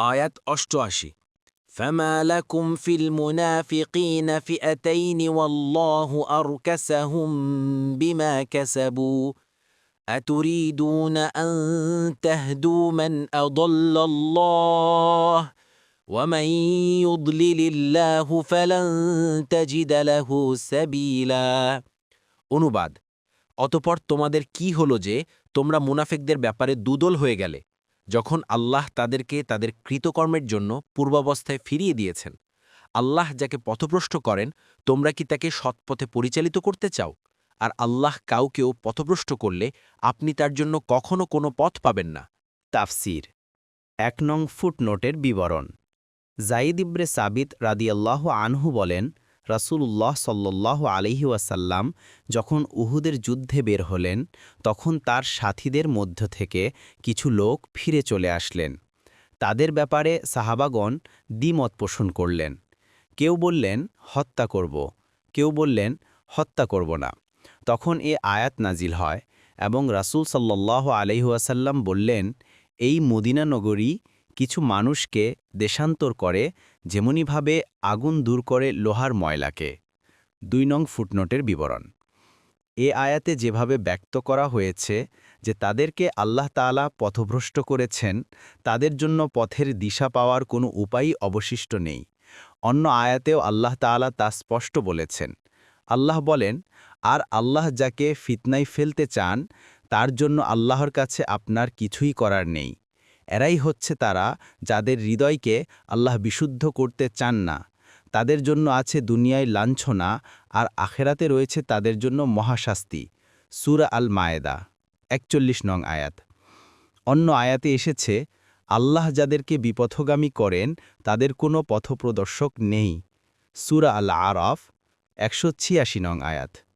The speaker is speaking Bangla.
আয়াত অষ্টআশি فما لكم في المنافقين فئتين والله أركسهم بما كسبوا أتريدون أن تهدوا من أضل الله ومن يضلل الله فلن تجد له سبيلا অনুবাদ অতপর তোমাদের কি হলো যে তোমরা মুনাফিকদের ব্যাপারে দুদল হয়ে গেলে যখন আল্লাহ তাদেরকে তাদের কৃতকর্মের জন্য পূর্বাবস্থায় ফিরিয়ে দিয়েছেন। আল্লাহ যাকে পথভ্রষ্ট করেন, তোমরা কি তাকে সৎপথে পরিচালিত করতে চাও? আর আল্লাহ কাউকেও পথভ্রষ্ট করলে আপনি তার জন্য কখনো কোনো পথ পাবেন না। তাফসির। এক নং ফুটনোটের বিবরণ। জাইদ ইব্রে সাবিত রাদিয়াল্লাহ আনহু বলেন রাসূলুল্লাহ সাল্লাহ আলহি ওয়াসাল্লাম যখন উহুদের যুদ্ধে বের হলেন, তখন তার সাথীদের মধ্য থেকে কিছু লোক ফিরে চলে আসলেন। তাদের ব্যাপারে সাহাবাগণ দ্বিমত পোষণ করলেন। কেউ বললেন, হত্যা করব। কেউ বললেন, হত্যা করব না। তখন এ আয়াত নাজিল হয় এবং রাসূল সাল্লাহ আলহিহাসাল্লাম বললেন, এই মদিনা নগরী কিছু মানুষকে দেশান্তর করে, যেমনিভাবে আগুন দূর করে লোহার ময়লাকে। দুই নং ফুটনোটের বিবরণ। এ আয়াতে যেভাবে ব্যক্ত করা হয়েছে যে তাদেরকে আল্লাহ তাআলা পথভ্রষ্ট করেছেন, তাদের জন্য পথের দিশা পাওয়ার কোনো উপায়ই অবশিষ্ট নেই। অন্য আয়াতেও আল্লাহ তাআলা তা স্পষ্ট বলেছেন। আল্লাহ বলেন, আর আল্লাহ যাকে ফিতনায় ফেলতে চান, তার জন্য আল্লাহর কাছে আপনার কিছুই করার নেই। এরাই হচ্ছে তারা যাদের হৃদয়কে আল্লাহ বিশুদ্ধ করতে চান না। তাদের জন্য আছে দুনিয়ায় লাঞ্ছনা আর আখেরাতে রয়েছে তাদের জন্য মহাশাস্তি। সুরা আল মায়েদা একচল্লিশ নং আয়াত। অন্য আয়াতে এসেছে, আল্লাহ যাদেরকে বিপথগামী করেন, তাদের কোনো পথপ্রদর্শক নেই। সুরা আল আরফ একশো ছিয়াশি নং আয়াত।